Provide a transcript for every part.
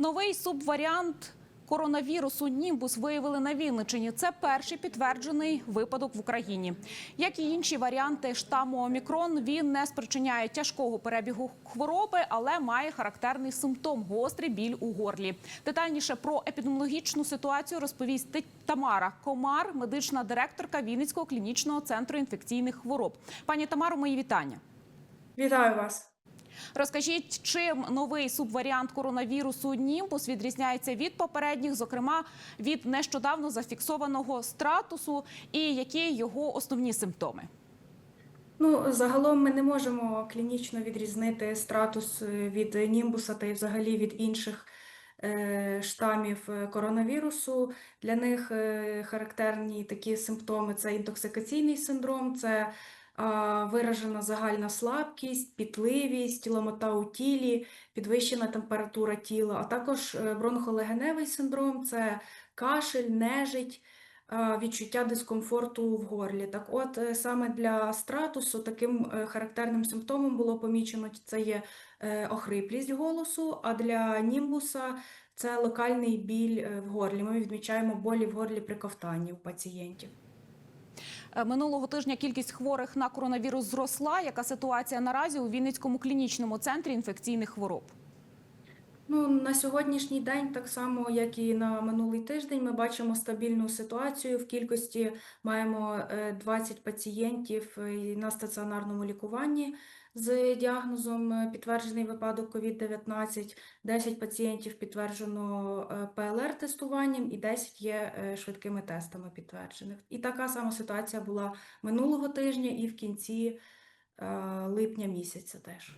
Новий субваріант коронавірусу Німбус виявили на Вінниччині. Це перший підтверджений випадок в Україні. Як і інші варіанти штаму Омікрон, він не спричиняє тяжкого перебігу хвороби, але має характерний симптом гострий біль у горлі. Детальніше про епідеміологічну ситуацію розповість Тамара Комар, медична директорка Вінницького клінічного центру інфекційних хвороб. Пані Тамаро, мої вітання. Вітаю вас. Розкажіть, чим новий субваріант коронавірусу Німбус відрізняється від попередніх, зокрема від нещодавно зафіксованого стратусу, і які його основні симптоми? Ну, загалом ми не можемо клінічно відрізнити стратус е, від німбуса та й взагалі від інших е, штамів е, коронавірусу. Для них характерні такі симптоми: це інтоксикаційний синдром, це виражена загальна слабкість, пітливість, ломота у тілі, підвищена температура тіла, а також е, бронхолегеневий синдром, це кашель, нежить. відчуття дискомфорту в горлі. Так от, е, саме для стратусу таким е, характерним симптомом було помічено це є охриплість голосу, а для німбуса це локальний біль в горлі. Ми відмічаємо болі в горлі при ковтанні у пацієнтів. Е, Минулого тижня кількість хворих на коронавірус зросла. Яка ситуація наразі у Вінницькому клінічному центрі інфекційних хвороб? Ну, на сьогоднішній день, так само як і на минулий тиждень, ми бачимо стабільну ситуацію. В кількості маємо е, 20 пацієнтів е, на стаціонарному лікуванні з діагнозом е, підтверджений випадок COVID-19, 10 пацієнтів підтверджено е, ПЛР-тестуванням і 10 є е, швидкими тестами підтверджених. І така сама ситуація була минулого тижня і в кінці е, липня місяця теж.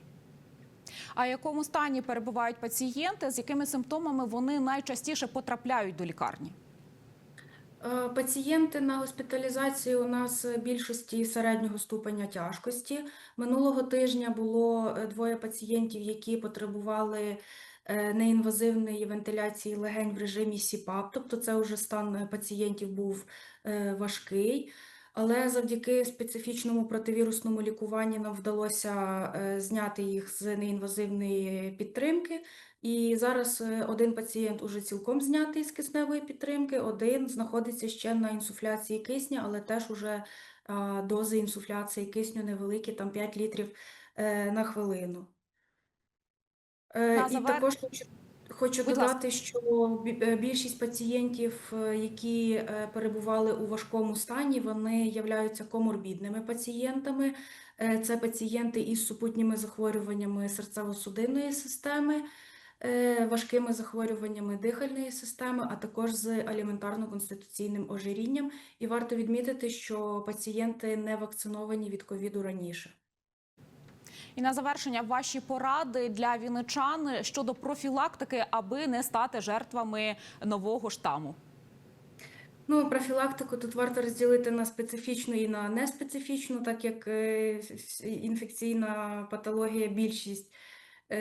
А якому стані перебувають пацієнти? З якими симптомами вони найчастіше потрапляють до лікарні? Е, Пацієнти на госпіталізації у нас більшості середнього ступеня тяжкості. Минулого тижня було е, двоє пацієнтів, які потребували е, неінвазивної вентиляції легень в режимі СІПАП, тобто це вже стан пацієнтів був важкий. Але завдяки специфічному противірусному лікуванню нам вдалося е, зняти їх з неінвазивної підтримки. І зараз е, один пацієнт уже цілком знятий з кисневої підтримки, один знаходиться ще на інсуфляції кисня, але теж уже дози інсуфляції кисню невеликі, там 5 літрів е, на хвилину. На І завер- також хочу, Будь ласка. додати, що е, більшість пацієнтів, е, які е, перебували у важкому стані, вони являються коморбідними пацієнтами. Це пацієнти із супутніми захворюваннями серцево-судинної системи, важкими захворюваннями дихальної системи, а також з аліментарно-конституційним ожирінням. І варто відмітити, що пацієнти не вакциновані від ковіду раніше. І на завершення ваші поради для віничан щодо профілактики, аби не стати жертвами нового штаму. Ну, профілактику тут варто розділити на специфічну і на неспецифічну, так як е, інфекційна патологія більшість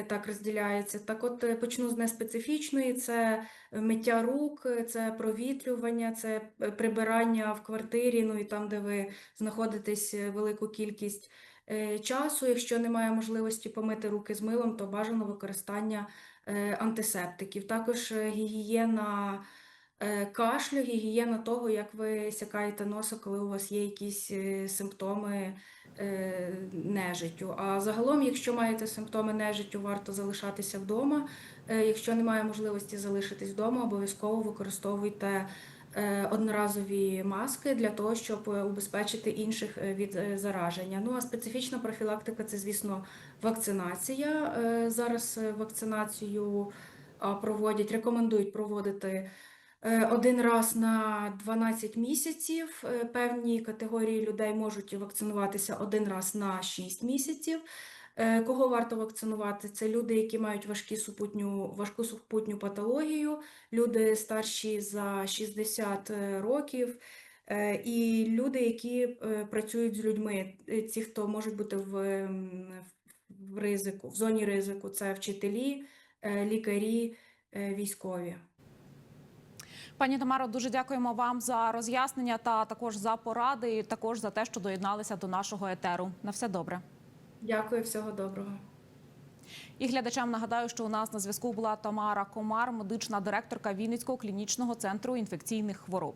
так розділяється. Так от е, почну з неспецифічної: це миття рук, е, це провітрювання, це е, прибирання в квартирі, ну і там, де ви знаходитесь е, велику кількість е, часу. Якщо немає можливості помити руки з милом, то бажано використання е, антисептиків. Також е, гігієна е, кашлю, гігієна того, як ви сякаєте носа, коли у вас є якісь е, симптоми е, нежиттю. А загалом, якщо маєте симптоми нежиттю, варто залишатися вдома. Е, Якщо немає можливості залишитись вдома, обов'язково використовуйте е, одноразові маски для того, щоб е, убезпечити інших е, від е, зараження. Ну а специфічна профілактика це, звісно, вакцинація. Е, Зараз е, вакцинацію проводять, рекомендують проводити е, один раз на 12 місяців. Е, Певні категорії людей можуть вакцинуватися один раз на 6 місяців. Е, Кого варто вакцинувати? Це люди, які мають важкі супутню, важку супутню патологію, люди старші за 60 років, е, і люди, які е, працюють з людьми. Е, Ці, хто можуть бути в, в ризику, в зоні ризику, це вчителі, е, лікарі, е, військові. Пані Тамаро, дуже дякуємо вам за роз'яснення та також за поради, і також за те, що доєдналися до нашого етеру. На все добре. Дякую, всього доброго. І глядачам нагадаю, що у нас на зв'язку була Тамара Комар, медична директорка Вінницького клінічного центру інфекційних хвороб.